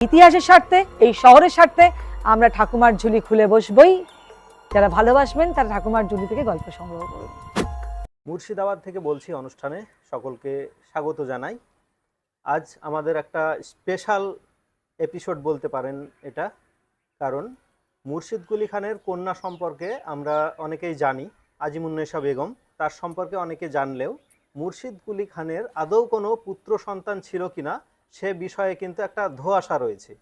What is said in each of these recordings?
ইতিহাসের স্বার্থে, এই শহরের স্বার্থে আমরা ঠাকুমার ঝুলি খুলে বসবই। যারা ভালোবাসবেন, তারা ঠাকুমার ঝুলি থেকে গল্প সংগ্রহ করুন। মুর্শিদাবাদ থেকে বলছি অনুষ্ঠানে সকলকে স্বাগত জানাই। আজ আমাদের একটা স্পেশাল এপিসোড বলতে পারেন এটা, কারণ মুর্শিদ কুলি খানের কন্যা সম্পর্কে আমরা অনেকেই জানি আজিমুন্নেশা বেগম। তার সম্পর্কে অনেকে জানলেও মুর্শিদ কুলি খানের আদৌ কোনো পুত্র সন্তান ছিল কিনা সে বিষয়ে কিন্তু একটা ধোঁয়াশা রয়েছে।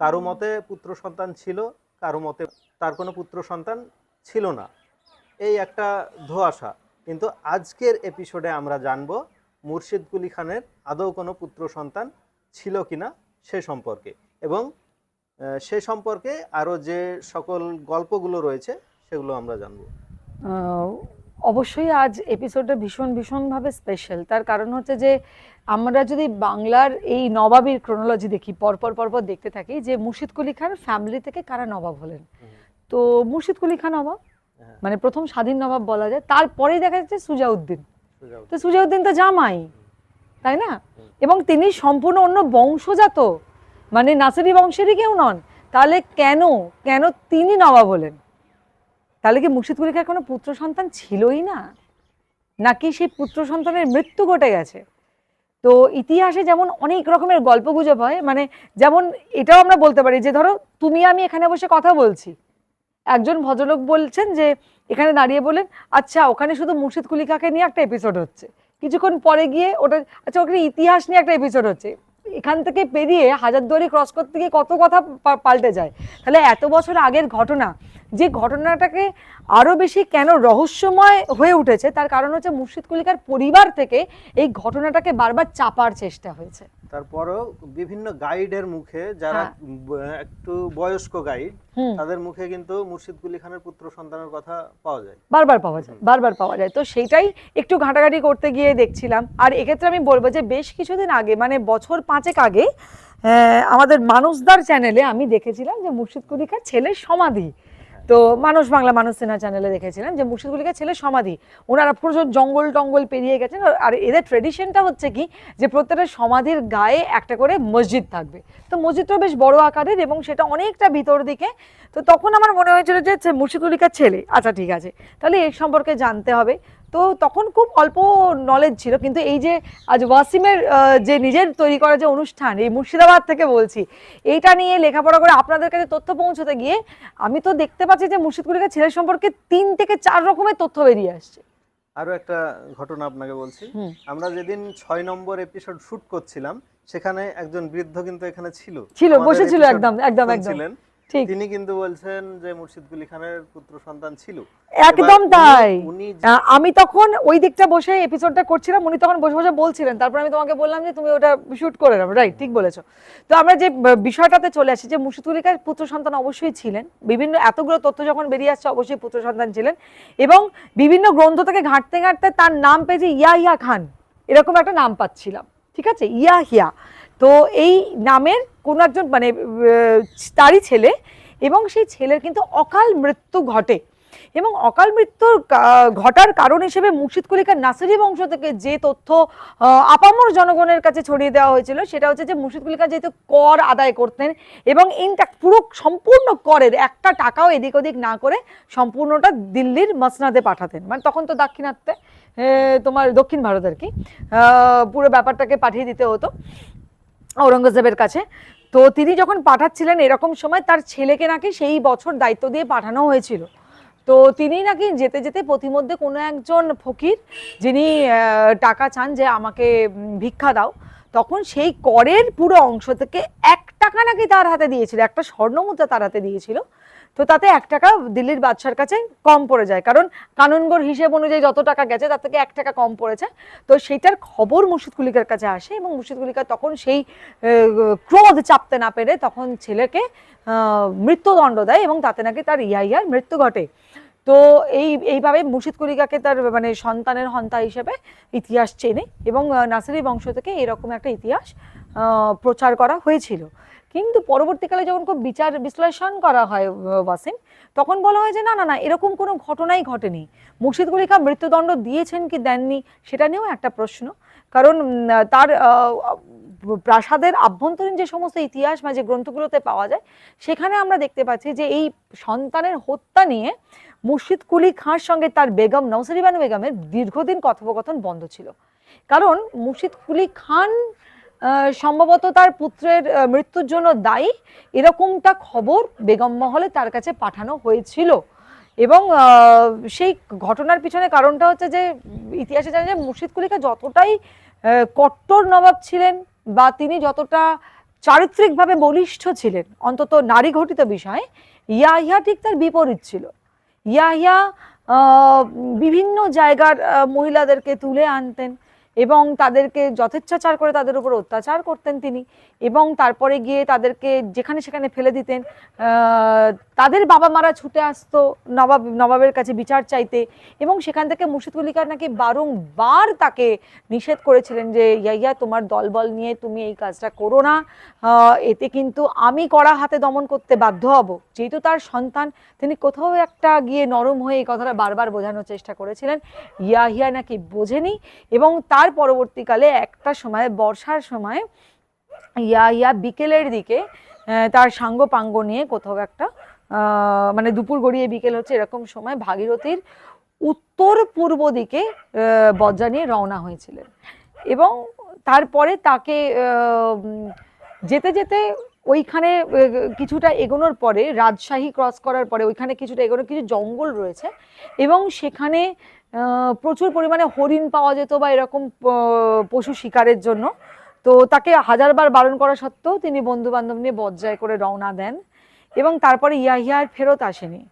কারও মতে পুত্র সন্তান ছিল, কারও মতে তার কোনো পুত্র সন্তান ছিল না। এই একটা ধোঁয়াশা। কিন্তু আজকের এপিসোডে আমরা জানব মুর্শিদ কুলি খানের আদৌ কোনো পুত্র সন্তান ছিল কি না সে সম্পর্কে। এবং সে সম্পর্কে আরও যে সকল গল্পগুলো রয়েছে, সেগুলো আমরা জানব। অবশ্যই আজ এপিসোডটা ভীষণ ভীষণভাবে স্পেশাল তার কারণ হচ্ছে যে আমরা যদি বাংলার এই নবাবের ক্রোনোলজি দেখি পরপর পরপর দেখতে থাকি যে মুর্শিদ কুলি খান ফ্যামিলি থেকে কারা নবাব হলেন। তো মুর্শিদ কুলি খান নবাব হ্যাঁ। মানে প্রথম স্বাধীন নবাব বলা যায়। তারপরেই দেখা যাচ্ছে সুজাউদ্দিন। তো সুজাউদ্দিন তো জামাই তাই না? এবং তিনি সম্পূর্ণ অন্য বংশজাত। মানে নাসিরি বংশেরই কেউ নন। তাহলে কেন কেন তিনি নবাব হলেন? তাহলে কি মুর্শিদ কুলি কোনো পুত্র সন্তান ছিলই না? নাকি সেই পুত্র সন্তানের মৃত্যু ঘটে গেছে? তো ইতিহাসে যেমন অনেক রকমের গল্প গুজব হয় মানে যেমন এটাও আমরা বলতে পারি যে ধরো, তুমি আমি এখানে বসে কথা বলছি। একজন ভদ্রলোক বলছেন যে, এখানে দাঁড়িয়ে বলেন আচ্ছা ওখানে শুধু মুর্শিদ কুলিকাকে নিয়ে একটা এপিসোড হচ্ছে। কিছুক্ষণ পরে গিয়ে ওটা আচ্ছা ওখানে ইতিহাস নিয়ে একটা এপিসোড হচ্ছে। এখান থেকে পেরিয়ে হাজারদুয়ারি ক্রস করতে গিয়ে কত কথা পাল্টে যায়? তাহলে এত বছর আগের ঘটনা, যে ঘটনাটাকে আরও বেশি কেন রহস্যময় হয়ে উঠেছে, তার কারণ হচ্ছে মুর্শিদ কুলিকার পরিবার থেকে এই ঘটনাটাকে বারবার চাপার চেষ্টা হয়েছে। তারপরও বিভিন্ন গাইডের মুখে যারা হ্যাঁ। একটু বয়স্ক গাইড তাদের মুখে কিন্তু মুর্শিদ কুলি খানের পুত্র সন্তানের কথা পাওয়া যায়। বারবার পাওয়া যায় বারবার পাওয়া যায়। তো সেইটাই একটু ঘাটাঘাটি করতে গিয়ে দেখছিলাম। আর এক্ষেত্রে আমি বলব যে বেশ কিছুদিন আগে মানে বছর পাঁচেক আগে আমাদের মানুষদার চ্যানেলে আমি দেখেছিলাম যে মুর্শিদ কুলিকার ছেলের সমাধি তো মানুষ বাংলা মানুষ সেনা চ্যানেলে দেখেছিলাম যে মুর্শিদগুলিকে ছেলে সমাধি। ওনারা প্রচুর জঙ্গল টঙ্গল পেরিয়ে গেছেন আর- এদের ট্রেডিশনটা হচ্ছে কি যে প্রত্যেকটা সমাধির গায়ে একটা করে মসজিদ থাকবে। তো মসজিদটা বেশ বড় আকারের এবং সেটা অনেকটা ভিতর দিকে। তো তখন আমার মনে হয়েছিল যে মুর্শিদগুলিকার ছেলে। আচ্ছা ঠিক আছে। তাহলে এর সম্পর্কে জানতে হবে। তো তখন খুব অল্প নলেজ ছিল। কিন্তু এই যে আজ ওয়াসিমের যে নিজের তৈরি করা যে অনুষ্ঠান এই মুর্শিদাবাদ থেকে বলছি এইটা নিয়ে লেখাপড়া করে আপনাদের কাছে তথ্য পৌঁছতে গিয়ে আমি তো দেখতে পাচ্ছি যে মুর্শিদ কুলিকার ছেলের সম্পর্কে তিন থেকে চার রকমের তথ্য বেরিয়ে আসছে। আরও একটা ঘটনা আপনাকে বলছি। আমরা যেদিন ছয় নম্বর এপিসোড শুট করছিলাম সেখানে একজন বৃদ্ধ কিন্তু এখানে ছিল। ছিল বসেছিল একদম একদম একদম। শুনছিলেন। তিনি কিন্তু বলছেন যে মুর্শিদ কুলি খানের পুত্র সন্তান ছিল। একদম তাই। আমি তখন ওই দিকটা বসে এপিসোডটা করছিলাম উনি তখন বসে বসে বলছিলেন। তারপর আমি তোমাকে বললাম যে তুমি ওটা শুট করে নাও। রাইট ঠিক বলেছ। তো আমরা যে বিষয়টাতে চলে আসি যে মুর্শিদুলিকার পুত্র সন্তান অবশ্যই ছিলেন। বিভিন্ন এতগুলো তথ্য যখন বেরিয়ে আসছে অবশ্যই পুত্র সন্তান ছিলেন। এবং বিভিন্ন গ্রন্থ থেকে ঘাঁটতে ঘাঁটতে তার নাম পেয়েছে ইয়া ইয়া খান। এরকম একটা নাম পাচ্ছিলাম। ঠিক আছে? ইয়া হিয়া। তো এই নামের কোনো একজন মানে তারই ছেলে এবং সেই ছেলের কিন্তু অকাল মৃত্যু ঘটে এবং অকাল মৃত্যুর ঘটার কারণ হিসেবে মুর্শিদ কুলিকার নাসিরি বংশ থেকে যে তথ্য আপামর জনগণের কাছে ছড়িয়ে দেওয়া হয়েছিল সেটা হচ্ছে যে মুর্শিদ কুলিকা যেহেতু কর আদায় করতেন এবং ইনট্যাক্ট পুরো সম্পূর্ণ করের একটা টাকাও এদিক ওদিক না করে সম্পূর্ণটা দিল্লির মসনাদে পাঠাতেন। মানে তখন তো দাক্ষিণাত্যে তোমার দক্ষিণ ভারত আর কি পুরো ব্যাপারটাকে পাঠিয়ে দিতে হতো ঔরঙ্গজেবের কাছে। তো তিনি যখন পাঠাচ্ছিলেন এরকম সময় তার ছেলেকে নাকি সেই বছর দায়িত্ব দিয়ে পাঠানো হয়েছিল। তো তিনি নাকি যেতে যেতে প্রতিমধ্যে কোনো একজন ফকির যিনি টাকা চান যে আমাকে ভিক্ষা দাও, তখন সেই করের পুরো অংশ থেকে এক টাকা নাকি তার হাতে দিয়েছিল, একটা স্বর্ণমুদ্রা তার হাতে দিয়েছিল। তো তাতে এক টাকা দিল্লির বাদশার কাছে কম পড়ে যায়। কারণ কানুনগর হিসেব অনুযায়ী যত টাকা গেছে, তার থেকে এক টাকা কম পড়েছে। তো সেইটার খবর মুর্শিদ কুলিকার কাছে আসে এবং মুর্শিদ কুলিকা তখন সেই ক্রোধ চাপতে না পেরে তখন ছেলেকে মৃত্যুদণ্ড দেয় এবং তাতে নাকি তার ইয়া ইয়ার মৃত্যু ঘটে। তো এই, এইভাবে মুর্শিদ কুলিকাকে তার মানে সন্তানের হন্তা হিসেবে ইতিহাস চেনে এবং নাসিরি বংশ থেকে এরকম একটা ইতিহাস প্রচার করা হয়েছিল। কিন্তু পরবর্তীকালে যখন খুব বিচার বিশ্লেষণ করা হয় ওয়াসিম, তখন বলা হয় যে না না না, এরকম কোনো ঘটনাই ঘটেনি। মুর্শিদ কুলিকা মৃত্যুদণ্ড দিয়েছেন কি দেননি, সেটা নিয়েও একটা প্রশ্ন। কারণ তার প্রাসাদের আভ্যন্তরীণ যে সমস্ত ইতিহাস বা যে গ্রন্থগুলোতে পাওয়া যায়, সেখানে আমরা দেখতে পাচ্ছি যে এই সন্তানের হত্যা নিয়ে মুর্শিদ কুলি খাঁর সঙ্গে তার বেগম নওসারি বানু বেগমের দীর্ঘদিন কথোপকথন বন্ধ ছিল। কারণ মুর্শিদ কুলি খান সম্ভবত তার পুত্রের মৃত্যুর জন্য দায়ী। এরকমটা খবর বেগম মহলে তার কাছে পাঠানো হয়েছিল। এবং সেই ঘটনার পিছনে কারণটা হচ্ছে যে, ইতিহাসে জানা যায় মুর্শিদ কুলিকা যতটাই কট্টর নবাব ছিলেন বা তিনি যতটা চারিত্রিকভাবে বলিষ্ঠ ছিলেন, অন্তত নারী ঘটিত বিষয়ে, ইয়াহিয়া ঠিক তার বিপরীত ছিল। ইয়াহিয়া বিভিন্ন জায়গার মহিলাদেরকে তুলে আনতেন। এবং তাদেরকে যথেচ্ছাচার করে তাদের উপর অত্যাচার করতেন তিনি। এবং তারপরে গিয়ে তাদেরকে যেখানে সেখানে ফেলে দিতেন তাদের বাবা মারা ছুটে আসতো নবাব, নবাবের কাছে বিচার চাইতে এবং সেখান থেকে মুর্শিদ কুলিকার নাকি বারংবার তাকে নিষেধ করেছিলেন যে ইয়াইয়া তোমার দলবল নিয়ে তুমি এই কাজটা করো না। এতে কিন্তু আমি কড়া হাতে দমন করতে বাধ্য হব। যেহেতু তার সন্তান, তিনি কোথাও একটা গিয়ে নরম হয়ে এই কথাটা বারবার বোঝানোর চেষ্টা করেছিলেন। ইয়াহিয়া নাকি বোঝেনি এবং তার পরবর্তীকালে একটা সময়, বর্ষার সময় ইয়াহিয়া বিকেলের দিকে তার সাঙ্গ পাঙ্গ নিয়ে কোথাও একটা মানে দুপুর গড়িয়ে বিকেল হচ্ছে এরকম সময় ভাগীরথীর উত্তর পূর্ব দিকে বজ্জা নিয়ে রওনা হয়েছিলেন। এবং তারপরে তাকে যেতে যেতে ওইখানে কিছুটা এগোনোর পরে, রাজশাহী ক্রস করার পরে ওইখানে কিছুটা এগোনোর কিছু জঙ্গল রয়েছে এবং সেখানে প্রচুর পরিমাণে হরিণ পাওয়া যেত বা এরকম পশু শিকারের জন্য। তো তাকে হাজারবার বারণ করা সত্ত্বেও তিনি বন্ধু বান্ধব নিয়ে বজ্জায় করে রওনা দেন এবং তারপরে ইয়াহিয়া আর ফেরত আসেনি।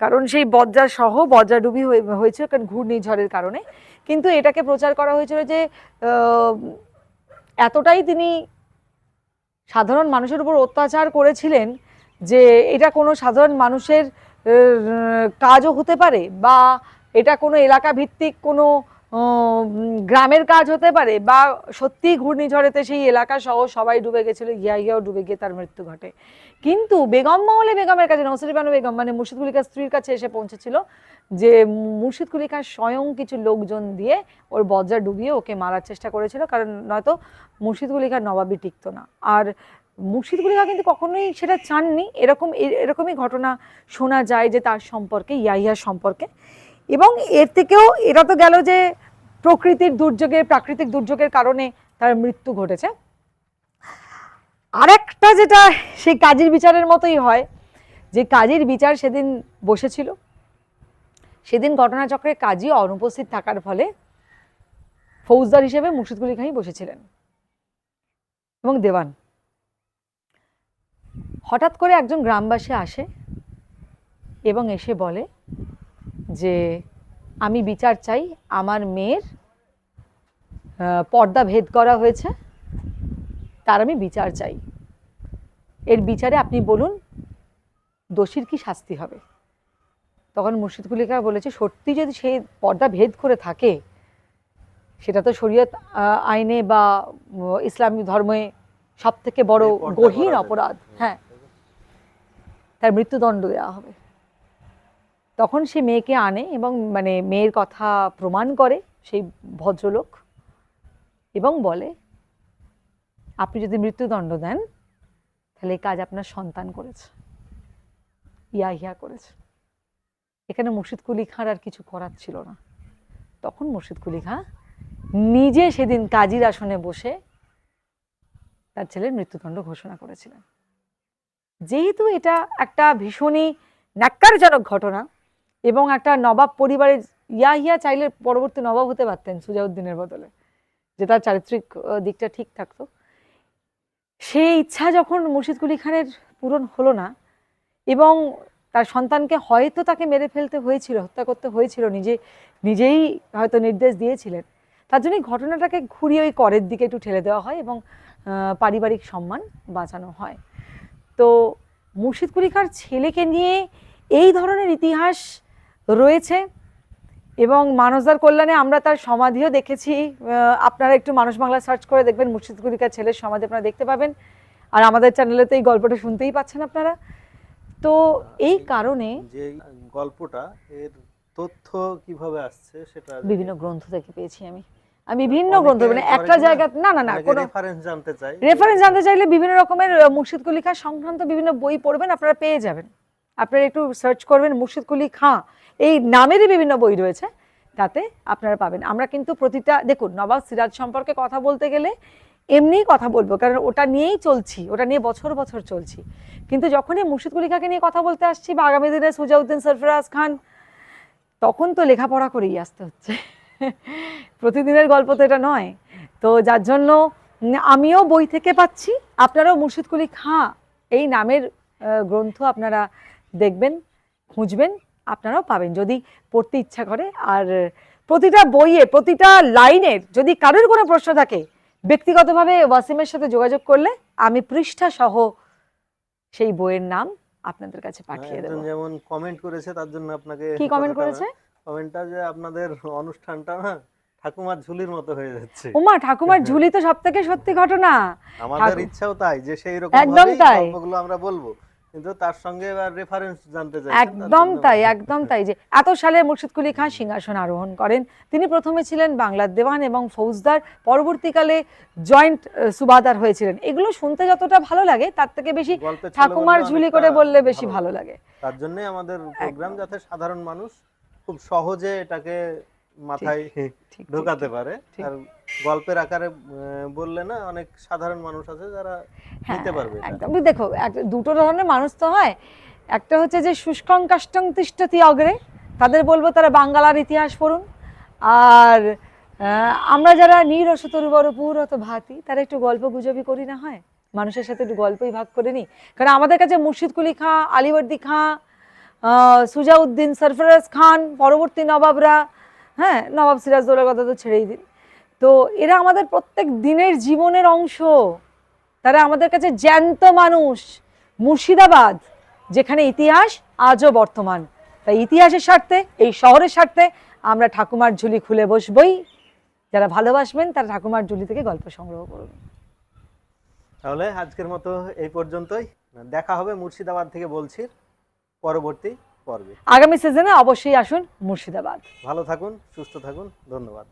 কারণ সেই বজ্জা সহ বজ্রাডুবি হয়ে- হয়েছিল কারণ ঘূর্ণিঝড়ের কারণে। কিন্তু এটাকে প্রচার করা হয়েছিল যে এতটাই তিনি সাধারণ মানুষের উপর অত্যাচার করেছিলেন যে এটা কোনো সাধারণ মানুষের কাজও হতে পারে বা এটা কোনো এলাকা ভিত্তিক কোনো গ্রামের কাজ হতে পারে বা সত্যি ঘূর্ণিঝড়েতে সেই এলাকা সহ সবাই ডুবে গেছিল ইয়া ইয়াও ডুবে গিয়ে তার মৃত্যু ঘটে। কিন্তু বেগম মহলে বেগমের কাছে নসরি বানু বেগম মানে মুর্শিদ কুলিকার স্ত্রীর কাছে এসে পৌঁছেছিল যে মুর্শিদ কুলিকা স্বয়ং কিছু লোকজন দিয়ে ওর বজ্জা ডুবিয়ে ওকে মারার চেষ্টা করেছিল, কারণ নয়তো মুর্শিদ কুলিকার নবাবই টিকতো না। আর মুর্শিদ কুলিকা কিন্তু কখনোই সেটা চাননি। এরকম এরকমই ঘটনা শোনা যায় যে তার সম্পর্কে, ইয়াহিয়ার সম্পর্কে। এবং এর থেকেও, এটা তো গেল যে প্রকৃতির দুর্যোগের, প্রাকৃতিক দুর্যোগের কারণে তার মৃত্যু ঘটেছে। আরেকটা যেটা সেই কাজীর বিচারের মতোই হয়, যে কাজীর বিচার সেদিন বসেছিল। সেদিন ঘটনাচক্রে কাজী অনুপস্থিত থাকার ফলে ফৌজদার হিসেবে মুর্শিদ কুলি বসেছিলেন এবং দেওয়ান। হঠাৎ করে একজন গ্রামবাসী আসে এবং এসে বলে যে আমি বিচার চাই আমার মেয়ের পর্দা ভেদ করা হয়েছে তার আমি বিচার চাই। এর বিচারে আপনি বলুন দোষীর কি শাস্তি হবে? তখন মুর্শিদ কুলিকা বলেছে সত্যি যদি সে পর্দা ভেদ করে থাকে সেটা তো শরীয়ত আইনে বা ইসলামী ধর্মে সব থেকে বড় গহীন অপরাধ। হ্যাঁ। তার মৃত্যুদণ্ড দেওয়া হবে। তখন সে মেয়েকে আনে এবং মানে মেয়ের কথা প্রমাণ করে সেই ভদ্রলোক এবং বলে, আপনি যদি মৃত্যুদণ্ড দেন, তাহলে কাজ আপনার সন্তান করেছে। ইয়া ইয়া করেছে। এখানে মুর্শিদ কুলি খাঁর আর কিছু করার ছিল না। তখন মুর্শিদ কুলি খাঁ নিজে সেদিন কাজীর আসনে বসে তার ছেলের মৃত্যুদণ্ড ঘোষণা করেছিলেন। যেহেতু এটা একটা ভীষণই ন্যাক্কারজনক ঘটনা এবং একটা নবাব পরিবারের ইয়া ইয়া চাইলে পরবর্তী নবাব হতে পারতেন সুজাউদ্দিনের বদলে যে তার চারিত্রিক দিকটা ঠিক থাকতো। সেই ইচ্ছা যখন মুর্শিদ কুলি খানের পূরণ হলো না এবং তার সন্তানকে হয়তো তাকে মেরে ফেলতে হয়েছিল, হত্যা করতে হয়েছিল, নিজে, নিজেই হয়তো নির্দেশ দিয়েছিলেন, তার জন্য এই ঘটনাটাকে ঘুরিয়ে ওই করের দিকে একটু ঠেলে দেওয়া হয় এবং পারিবারিক সম্মান বাঁচানো হয়। তো মুর্শিদ কুলিকার ছেলেকে নিয়ে এই ধরনের ইতিহাস রয়েছে এবং মানসদার কল্যাণে আমরা তার সমাধিও দেখেছি। আপনারা একটু মানুষ বাংলা সার্চ করে দেখবেন মুর্শিদ কুলিকার ছেলের সমাধি আপনারা দেখতে পাবেন। আর আমাদের চ্যানেলে তো এই গল্পটা শুনতেই পাচ্ছেন আপনারা। তো এই কারণে যে গল্পটা এর তথ্য কীভাবে আসছে সেটা বিভিন্ন গ্রন্থ থেকে পেয়েছি আমি। আমি বিভিন্ন গ্রন্থ মানে একটা? জায়গা না না না কোনো রেফারেন্স জানতে চাই রেফারেন্স জানতে চাইলে বিভিন্ন রকমের আহ, মুর্শিদ কুলি সংক্রান্ত বিভিন্ন বই পড়বেন আপনারা পেয়ে যাবেন। আপনারা একটু সার্চ করবেন মুর্শিদ কুলি খাঁ। এই নামেরই বিভিন্ন বই রয়েছে, তাতে আপনারা পাবেন। আমরা কিন্তু প্রতিটা, দেখুন, নবাব সিরাজ সম্পর্কে কথা বলতে গেলে এমনিই কথা বলব, কারণ ওটা নিয়েই চলছি, ওটা নিয়ে বছর বছর চলছি। কিন্তু যখনই মুর্শিদ কুলি খাঁকে নিয়ে কথা বলতে আসছি, বা আগামী দিনে সুজাউদ্দিন সরফরাজ খান, তখন তো লেখাপড়া করেই আসতে হচ্ছে। প্রতিদিনের গল্প তো এটা নয়। তো যার জন্য আমিও বই থেকে পাচ্ছি। আপনারাও মুর্শিদ কুলি খাঁ, এই নামের গ্রন্থ আপনারা দেখবেন খুঁজবেন আপনারাও পাবেন। যদি পড়তে ইচ্ছা করে আর প্রতিটা বইয়ে প্রতিটা লাইনের যদি কারোর কোনো প্রশ্ন থাকে ব্যক্তিগতভাবে ওয়াসিমের সাথে যোগাযোগ করলে আমি পৃষ্ঠা সহ সেই বইয়ের নাম আপনাদের কাছে পাঠিয়ে একজন দেবো। যেমন কমেন্ট করেছে তার জন্য আপনাকে কি কমেন্ট করেছে? কমেন্টটা যে আপনাদের অনুষ্ঠানটা না ঠাকুমার ঝুলির মতো হয়ে যাচ্ছে। ওমা ঠাকুমার ঝুলি তো সব থেকে সত্যি ঘটনা। আমাদের ইচ্ছাও তাই যে সেই রকম একদম তাই। গল্পগুলো আমরা বলব। কিন্তু তার সঙ্গে এবার রেফারেন্স জানতে চাই একদম তাই একদম তাই যে এত সালে মুর্শিদ কুলি খান সিংহাসন আরোহণ করেন। তিনি প্রথমে ছিলেন বাংলার দেওয়ান এবং ফৌজদার পরবর্তীকালে জয়েন্ট সুবাদার হয়েছিলেন। এগুলো শুনতে যতটা ভালো লাগে তার থেকে বেশি ঠাকুমার ঝুলি করে বললে বেশি ভালো লাগে। তার জন্য আমাদের প্রোগ্রাম যাতে সাধারণ মানুষ খুব সহজে এটাকে মাথায় ঢোকাতে পারে। আর গল্পের আকারে বললে না অনেক সাধারণ মানুষ আছে যারা নিতে পারবে একদম। দেখো এক- দুটো ধরনের মানুষ তো হয়। একটা হচ্ছে যে শুষ্কং কাষ্টং তিষ্ঠতি অগ্রে তাদের বলব তারা বাঙ্গালার ইতিহাস পড়ুন। আর আমরা যারা নিরস তরুবর পুরত ভাতি তারা একটু গল্প গুজবই করি না হয়? মানুষের সাথে একটু গল্পই ভাগ করে নিই। কারণ আমাদের কাছে মুর্শিদ কুলি খাঁ আলিবর্দি খাঁ সুজাউদ্দিন সরফরাজ খান পরবর্তী নবাবরা হ্যাঁ নবাব সিরাজদৌলার কথা তো ছেড়েই দিন তো এরা আমাদের প্রত্যেক দিনের জীবনের অংশ। তারা আমাদের কাছে জ্যান্ত মানুষ। মুর্শিদাবাদ যেখানে ইতিহাস আজও বর্তমান। তাই ইতিহাসের স্বার্থে এই শহরের স্বার্থে আমরা ঠাকুমার ঝুলি খুলে বসবই। যারা ভালোবাসবেন তারা ঠাকুমার ঝুলি থেকে গল্প সংগ্রহ করবেন তাহলে আজকের মতো এই পর্যন্তই। দেখা হবে মুর্শিদাবাদ থেকে বলছি পরবর্তী পর্বে। আগামী সিজনে অবশ্যই আসুন মুর্শিদাবাদ। ভালো থাকুন সুস্থ থাকুন ধন্যবাদ।